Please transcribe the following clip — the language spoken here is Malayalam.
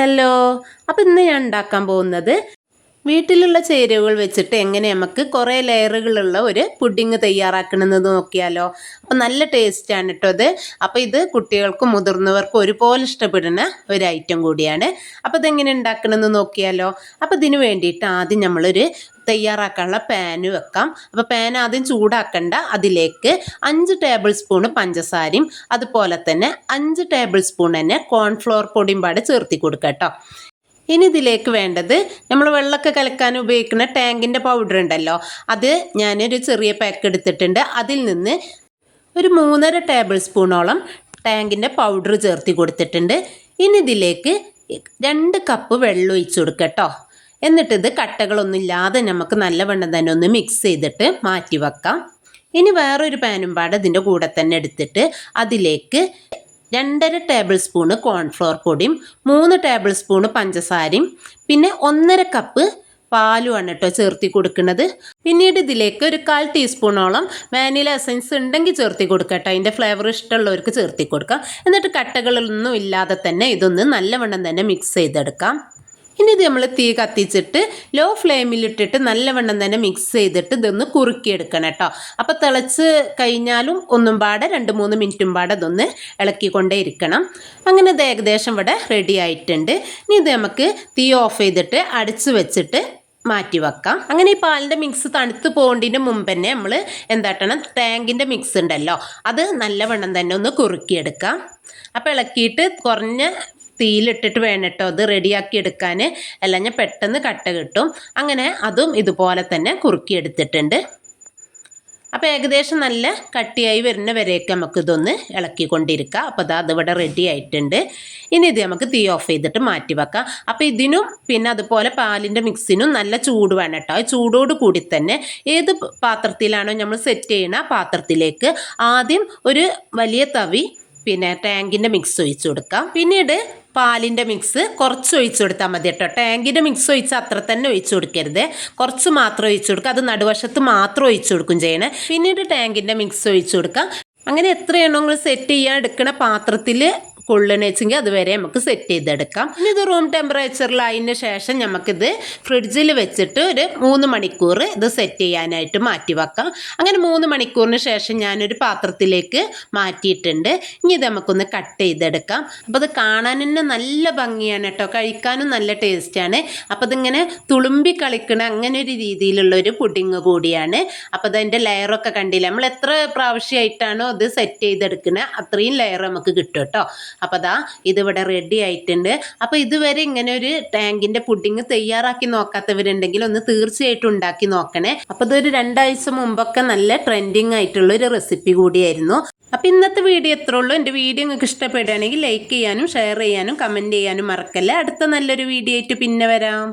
ഹലോ അപ്പോൾ ഇന്ന് ഞാൻ ഉണ്ടാക്കാൻ പോകുന്നത് വീട്ടിലുള്ള ചേരുവകൾ വെച്ചിട്ട് എങ്ങനെ നമുക്ക് കുറേ ലെയറുകളുള്ള ഒരു പുഡിങ് തയ്യാറാക്കണമെന്ന് നോക്കിയാലോ? അപ്പോൾ നല്ല ടേസ്റ്റാണ് കേട്ടോ അത് അപ്പോൾ ഇത് കുട്ടികൾക്കും മുതിർന്നവർക്കും ഒരുപോലെ ഇഷ്ടപ്പെടുന്ന ഒരു ഐറ്റം കൂടിയാണ്. അപ്പോൾ ഇതെങ്ങനെ ഉണ്ടാക്കണമെന്ന് നോക്കിയാലോ? അപ്പോൾ ഇതിന് വേണ്ടിയിട്ട് ആദ്യം നമ്മളൊരു തയ്യാറാക്കാനുള്ള പാന് വെക്കാം. അപ്പോൾ പാൻ ആദ്യം ചൂടാക്കണ്ട. അതിലേക്ക് അഞ്ച് ടേബിൾ സ്പൂണ് പഞ്ചസാരയും അതുപോലെ തന്നെ അഞ്ച് ടേബിൾ സ്പൂൺ തന്നെ കോൺഫ്ലോർ പൊടിയും പാടെ ചേർത്തി കൊടുക്കുക കേട്ടോ ഇനി ഇതിലേക്ക് വേണ്ടത് നമ്മൾ വെള്ളമൊക്കെ കലക്കാൻ ഉപയോഗിക്കുന്ന ടാങ്കിന്റെ പൗഡർ ഉണ്ടല്ലോ. അത് ഞാനൊരു ചെറിയ പാക്ക് എടുത്തിട്ടുണ്ട്. അതിൽ നിന്ന് ഒരു മൂന്നര ടേബിൾ സ്പൂണോളം ടാങ്കിന്റെ പൗഡർ ചേർത്തി കൊടുത്തിട്ടുണ്ട്. ഇനി ഇതിലേക്ക് രണ്ട് കപ്പ് വെള്ളം ഒഴിച്ചു കൊടുക്കുക കേട്ടോ എന്നിട്ട് ഇത് കട്ടകളൊന്നും ഇല്ലാതെ നമുക്ക് നല്ലവണ്ണം തന്നെ ഒന്ന് മിക്സ് ചെയ്തിട്ട് മാറ്റി വെക്കാം. ഇനി വേറൊരു പാനും പാട് ഇതിന്റെ കൂടെ തന്നെ എടുത്തിട്ട് അതിലേക്ക് രണ്ടര ടേബിൾ സ്പൂണ് കോൺഫ്ലോർ പൊടിയും മൂന്ന് ടേബിൾ സ്പൂണ് പഞ്ചസാരയും പിന്നെ ഒന്നര കപ്പ് പാലുമാണ് കേട്ടോ ചേർത്തി കൊടുക്കുന്നത്. പിന്നീട് ഇതിലേക്ക് ഒരു കാൽ ടീസ്പൂണോളം വാനില എസൻസ് ഉണ്ടെങ്കിൽ ചേർത്തി കൊടുക്കുക കേട്ടോ അതിന്റെ ഫ്ലേവർ ഇഷ്ടമുള്ളവർക്ക് ചേർത്തി കൊടുക്കാം. എന്നിട്ട് കട്ടകളൊന്നും ഇല്ലാതെ തന്നെ ഇതൊന്ന് നല്ലവണ്ണം തന്നെ മിക്സ് ചെയ്തെടുക്കാം. ഇനി ഇത് നമ്മൾ തീ കത്തിച്ചിട്ട് ലോ ഫ്ലെയിമിലിട്ടിട്ട് നല്ലവണ്ണം തന്നെ മിക്സ് ചെയ്തിട്ട് ഇതൊന്ന് കുറുക്കിയെടുക്കണം കേട്ടോ. അപ്പോൾ തിളച്ച് കഴിഞ്ഞാലും ഒന്നും പാടെ രണ്ട് മൂന്ന് മിനിറ്റും പാടെ ഇതൊന്ന് ഇളക്കിക്കൊണ്ടേ ഇരിക്കണം. അങ്ങനെ ഇത് ഏകദേശം ഇവിടെ റെഡി ആയിട്ടുണ്ട്. ഇനി ഇത് നമുക്ക് തീ ഓഫ് ചെയ്തിട്ട് അടിച്ച് വെച്ചിട്ട് മാറ്റി വെക്കാം. അങ്ങനെ ഈ പാലിന്റെ മിക്സ് തണുത്ത് പോകേണ്ടതിന് മുമ്പ് തന്നെ നമ്മൾ എന്താട്ടണം? ടാങ്കിന്റെ മിക്സ് ഉണ്ടല്ലോ. അത് നല്ലവണ്ണം തന്നെ ഒന്ന് കുറുക്കിയെടുക്കാം. അപ്പോൾ ഇളക്കിയിട്ട് കുറഞ്ഞ തീയിലിട്ടിട്ട് വേണം കേട്ടോ അത് റെഡിയാക്കി എടുക്കാൻ അല്ല ഞാൻ പെട്ടെന്ന് കട്ട കിട്ടും. അങ്ങനെ അതും ഇതുപോലെ തന്നെ കുറുക്കിയെടുത്തിട്ടുണ്ട്. അപ്പോൾ ഏകദേശം നല്ല കട്ടിയായി വരുന്ന വരെയൊക്കെ നമുക്കിതൊന്ന് ഇളക്കിക്കൊണ്ടിരിക്കാം. അപ്പോൾ അത് അതിവിടെ റെഡി ആയിട്ടുണ്ട്. ഇനി ഇത് നമുക്ക് തീ ഓഫ് ചെയ്തിട്ട് മാറ്റി വെക്കാം. അപ്പോൾ ഇതിനും പിന്നെ അതുപോലെ പാലിന്റെ മിക്സിനും നല്ല ചൂട് വേണം കേട്ടോ. ചൂടോട് കൂടി തന്നെ ഏത് പാത്രത്തിലാണോ നമ്മൾ സെറ്റ് ചെയ്യുന്ന പാത്രത്തിലേക്ക് ആദ്യം ഒരു വലിയ തവി പിന്നെ ടാങ്കിന്റെ മിക്സ് ഒഴിച്ചു കൊടുക്കാം. പിന്നീട് പാലിന്റെ മിക്സ് കുറച്ച് ഒഴിച്ചു കൊടുത്താൽ മതി കേട്ടോ. ടാങ്കിന്റെ മിക്സ് ഒഴിച്ച് അത്ര തന്നെ ഒഴിച്ചു കൊടുക്കരുത്. കുറച്ച് മാത്രം ഒഴിച്ച് കൊടുക്കുക. അത് നടുവശത്ത് മാത്രം ഒഴിച്ച് കൊടുക്കും ചെയ്യണേ. പിന്നീട് ടാങ്കിന്റെ മിക്സ് ഒഴിച്ച് കൊടുക്കാം. അങ്ങനെ എത്രയാണോ നിങ്ങൾ സെറ്റ് ചെയ്യാൻ എടുക്കുന്ന പാത്രത്തിൽ കൊള്ളണ വെച്ചെങ്കിൽ അതുവരെ നമുക്ക് സെറ്റ് ചെയ്തെടുക്കാം. ഇനി ഇത് റൂം ടെമ്പറേച്ചറിലായതിന് ശേഷം നമുക്കിത് ഫ്രിഡ്ജിൽ വെച്ചിട്ട് ഒരു മൂന്ന് മണിക്കൂർ ഇത് സെറ്റ് ചെയ്യാനായിട്ട് മാറ്റി വെക്കാം. അങ്ങനെ മൂന്ന് മണിക്കൂറിന് ശേഷം ഞാനൊരു പാത്രത്തിലേക്ക് മാറ്റിയിട്ടുണ്ട്. ഇനി ഇത് നമുക്കൊന്ന് കട്ട് ചെയ്തെടുക്കാം. അപ്പോൾ അത് കാണാൻ തന്നെ നല്ല ഭംഗിയാണ് കേട്ടോ. കഴിക്കാനും നല്ല ടേസ്റ്റാണ് അപ്പോൾ ഇതിങ്ങനെ തുളുമ്പി കളിക്കണ അങ്ങനെ ഒരു രീതിയിലുള്ള ഒരു പുഡിങ് കൂടിയാണ്. അപ്പോൾ അതിന്റെ ലെയറൊക്കെ കണ്ടില്ല? നമ്മൾ എത്ര പ്രാവശ്യമായിട്ടാണോ അത് സെറ്റ് ചെയ്തെടുക്കുന്നത് അത്രയും ലെയർ നമുക്ക് കിട്ടും കേട്ടോ. അപ്പോൾ അതാ ഇതിവിടെ റെഡി ആയിട്ടുണ്ട്. അപ്പോൾ ഇതുവരെ ഇങ്ങനെ ഒരു ടാങ്കിന്റെ പുഡിങ് തയ്യാറാക്കി നോക്കാത്തവരുണ്ടെങ്കിൽ ഒന്ന് തീർച്ചയായിട്ടും ഉണ്ടാക്കി നോക്കണേ. അപ്പോൾ ഇതൊരു രണ്ടാഴ്ച മുമ്പൊക്കെ നല്ല ട്രെൻഡിങ് ആയിട്ടുള്ള ഒരു റെസിപ്പി കൂടിയായിരുന്നു. അപ്പം ഇന്നത്തെ വീഡിയോ എത്ര ഉള്ളൂ. എന്റെ വീഡിയോ നിങ്ങൾക്ക് ഇഷ്ടപ്പെടുകയാണെങ്കിൽ ലൈക്ക് ചെയ്യാനും ഷെയർ ചെയ്യാനും കമന്റ് ചെയ്യാനും മറക്കല്ലേ. അടുത്ത നല്ലൊരു വീഡിയോ ആയിട്ട് പിന്നെ വരാം.